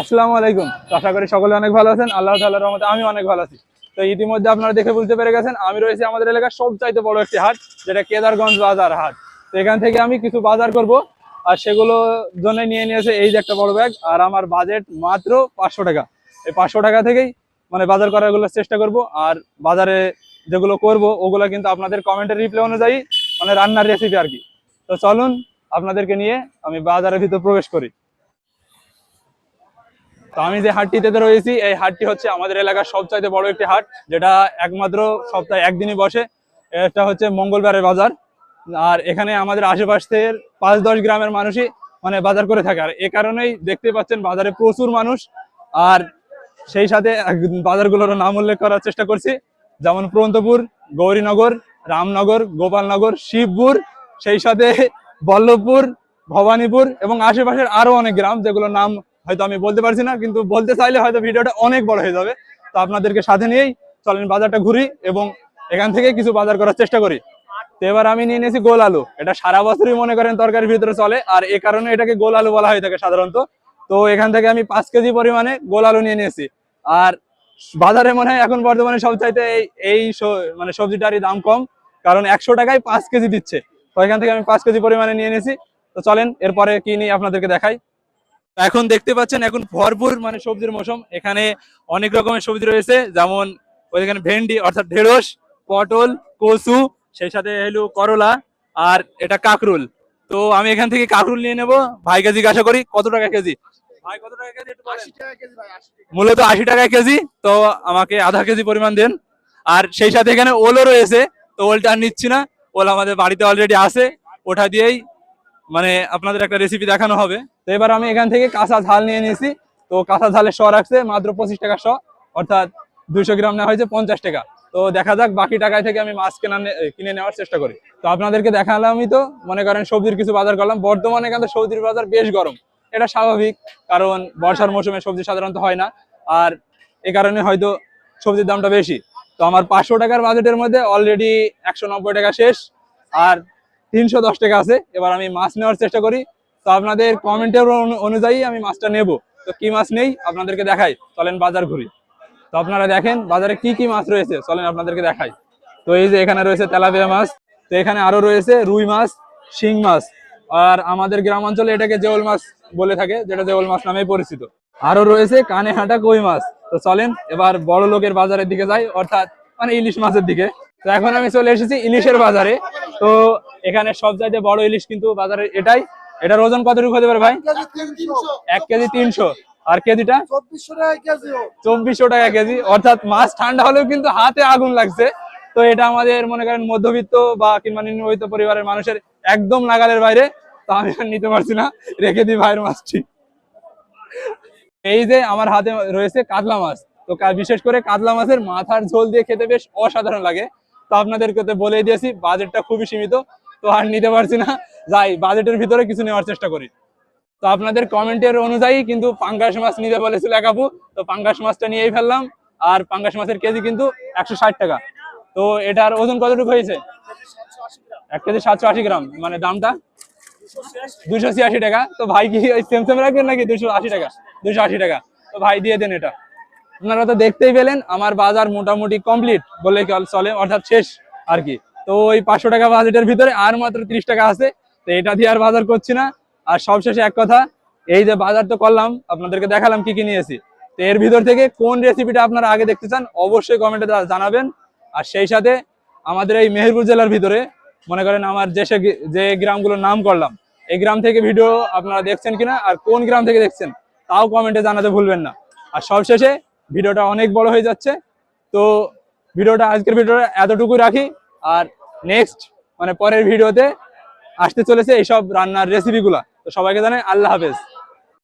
আসসালামু আলাইকুম। আশা করি সকলে অনেক ভালো আছেন। আল্লাহ তাআলার রহমতে আমি অনেক ভালো আছি। তো ইতিমধ্যে আপনারা দেখে বুঝতে পেরে গেছেন, আমি রয়েছি আমাদের এলাকার সবচাইতে বড় একটি হাট, যেটা কেদারগঞ্জ বাজার হাট। তো এখান থেকে আমি কিছু বাজার করব, আর সেগুলো জন্য নিয়ে নিয়েছে এই যে একটা বড় ব্যাগ আর আমার বাজেট মাত্র পাঁচশো টাকা। এই পাঁচশো টাকা থেকেই মানে বাজার করার চেষ্টা করব, আর বাজারে যেগুলো করব, ওগুলো কিন্তু আপনাদের কমেন্টের রিপ্লাই অনুযায়ী মানে রান্নার রেসিপি আর কি। তো চলুন, আপনাদেরকে নিয়ে আমি বাজারের ভিতর প্রবেশ করি। তো আমি যে হাটটিতে রয়েছি, এই হাটটি হচ্ছে আমাদের এলাকার সবচাইতে বড় একটি হাট, যেটা একমাত্র সপ্তাহে একদিনই বসে। এটা হচ্ছে মঙ্গলবারের বাজার। আর এখানে আমাদের আশেপাশের পাঁচ দশ গ্রামের মানুষই মানে বাজার করে থাকে। আর এ কারণেই দেখতে পাচ্ছেন বাজারে প্রচুর মানুষ। আর সেই সাথে বাজারগুলোর নাম উল্লেখ করার চেষ্টা করছি। যেমন প্রন্তপুর গৌরীনগর, রামনগর, গোপালনগর, শিবপুর, সেই সাথে বল্লভপুর, ভবানীপুর এবং আশেপাশের আরও অনেক গ্রাম যেগুলোর নাম হয়তো আমি বলতে পারছি না, কিন্তু বলতে চাইলে হয়তো ভিডিওটা অনেক বড় হয়ে যাবে। তো আপনাদেরকে সাথে নিয়েই চলেন বাজারটা ঘুরি এবং এখান থেকে কিছু বাজার করার চেষ্টা করি। তো এবার আমি নিয়ে নিয়েছি গোল আলু। এটা সারা বছরই মনে করেন তরকারির ভিতরে চলে, আর এ কারণে এটাকে গোল আলু বলা হয়ে থাকে সাধারণত। তো এখান থেকে আমি পাঁচ কেজি পরিমাণে গোল আলু নিয়ে নিয়েছি। আর বাজারে মনে হয় এখন বর্তমানে সবচাইতে এই এই মানে সবজিটারই দাম কম, কারণ একশো টাকায় পাঁচ কেজি দিচ্ছে। তো এখান থেকে আমি পাঁচ কেজি পরিমাণে নিয়ে নিয়েছি। তো চলেন এরপরে কি নিয়ে আপনাদেরকে দেখাই। এখন দেখতে পাচ্ছেন এখন ভরপুর মানে সবজির মৌসুম। এখানে অনেক রকমের সবজি রয়েছে যেমন ওইখানে ভেন্ডি অর্থাৎ ঢেঁড়স পটল কচু সেই সাথে হলো করলা আর এটা কাকরুল। তো আমি এখান থেকে কাকরুল নিয়ে নেব। ভাইকে জিজ্ঞাসা করি কত টাকা কেজি? ভাই কত টাকা কেজি মূলত আশি টাকা কেজি তো আমাকে আধা কেজি পরিমাণ দেন। আর সেই সাথে এখানে ওলও রয়েছে তো ওলটা আর নিচ্ছি না। ওল আমাদের বাড়িতে অলরেডি আছে ওটা দিয়েই মানে আপনাদের একটা রেসিপি দেখানো হবে। তো এবার আমি এখান থেকে কাঁচা ঝাল নিয়ে নিয়েছি। তো কাঁচা ঝালের শ রাখছে, মাত্র পঁচিশ টাকা শ। অর্থাৎ দুইশো গ্রাম নেওয়া হয়েছে পঞ্চাশ টাকা। তো দেখা যাক বাকি টাকায় থেকে আমি মাছ কেনা কিনে নেওয়ার চেষ্টা করি। তো আপনাদেরকে দেখালামই তো, মনে করেন সবজির কিছু বাজার করলাম। বর্তমানে কিন্তু সবজির বাজার বেশ গরম। এটা স্বাভাবিক, কারণ বর্ষার মৌসুমে সবজি সাধারণত হয় না। আর এ কারণে হয়তো সবজির দামটা বেশি। তো আমার পাঁচশো টাকার বাজেটের মধ্যে অলরেডি একশো নব্বই টাকা শেষ। আর তিনশো দশ টাকা আছে। এবার আমি মাছ নেওয়ার চেষ্টা করি। তো আপনাদের কমেন্টের অনুযায়ী আমি মাছটা নেব। তো কি মাছ নেই? আপনাদেরকে দেখাই। চলেন বাজার ঘুরি। তো আপনারা দেখেন, বাজারে কি কি মাছ রয়েছে? চলেন আপনাদেরকে দেখাই। তো এই যে এখানে রয়েছে তেলাপিয়া মাছ। তো এখানে আরও রয়েছে রুই মাছ, শিং মাছ। আর আমাদের গ্রাম অঞ্চলে এটাকে জেওল মাছ বলে থাকে, যেটা জেওল মাছ নামে পরিচিত। আরও রয়েছে কানে হাঁটা কই মাছ। তো চলেন, এবার বড় লোকের বাজারের দিকে যাই, অর্থাৎ মানে ইলিশ মাছের দিকে। তো এখন আমি চলে এসেছি ইলিশের বাজারে। তো এখানে সব চাইতে বড় ইলিশ কিন্তু বাজারে এটাই। এটার ওজন কতটুকু হতে পারে ভাই? এক কেজি তিনশো। আর কেজিটা? চব্বিশশো টাকা কেজি অর্থাৎ মাছ ঠান্ডা হলেও কিন্তু হাতে আগুন লাগছে। তো এটা আমাদের মনে করেন মধ্যবিত্ত বা কিংবা নিম্নবিত্ত পরিবারের মানুষের একদম নাগালের বাইরে। তো আমি আর নিতে পারছি না। রেখে দিই ভাইয়ের মাছটি। এই যে আমার হাতে রয়েছে কাতলা মাছ। তো বিশেষ করে কাতলা মাছের মাথার ঝোল দিয়ে খেতে বেশ অসাধারণ লাগে। তো আপনাদেরকে তো বলে দিয়েছি বাজেটটা খুবই সীমিত। তো আর নিতে পারছি না। যাই বাজেটের ভিতরে কিছু নেওয়ার চেষ্টা করি। তো আপনাদের কমেন্টের অনুযায়ী কিন্তু পাঙ্গাস মাছ নিতে বলেছিল এক আপু। তো পাঙ্গাস মাছটা নিয়েই ফেললাম। আর পাঙ্গাস মাছের কেজি কিন্তু একশো ষাট টাকা। তো এটার ওজন কতটুকু হয়েছে? এক কেজি সাতশো আশি গ্রাম। মানে দামটা? দুশো ছিয়াশি টাকা। তো ভাই কি সেম সেম রাখবেন নাকি দুশো আশি টাকা? দুশো আশি টাকা। তো ভাই দিয়ে দেন এটা। আপনারা তো দেখতেই পেলেন, আমার বাজার মোটামুটি কমপ্লিট বলে চলে, অর্থাৎ শেষ আর কি। তো ওই পাঁচশো টাকা বাজেটের ভিতরে আর মাত্র ত্রিশ টাকা আছে। তো এটা দিয়ে আর বাজার করছি না। আর সবশেষে এক কথা, এই যে বাজার তো করলাম, আপনাদেরকে দেখালাম কি কি নিয়েছি। তো এর ভিতর থেকে কোন রেসিপিটা আপনারা আগে দেখতে চান, অবশ্যই কমেন্টে জানাবেন। আর সেই সাথে আমাদের এই মেহেরপুর জেলার ভিতরে, মনে করেন আমার যে যে গ্রামগুলোর নাম করলাম, এই গ্রাম থেকে ভিডিও আপনারা দেখছেন কিনা, আর কোন গ্রাম থেকে দেখছেন, তাও কমেন্টে জানাতে ভুলবেন না। আর সবশেষে ভিডিওটা অনেক বড় হয়ে যাচ্ছে। তো ভিডিওটা আজকের ভিডিওটা এতটুকুই রাখি। আর নেক্সট মানে পরের ভিডিওতে আসতে চলেছে এইসব রান্নার রেসিপিগুলা তো সবাইকে জানাই আল্লাহ হাফেজ।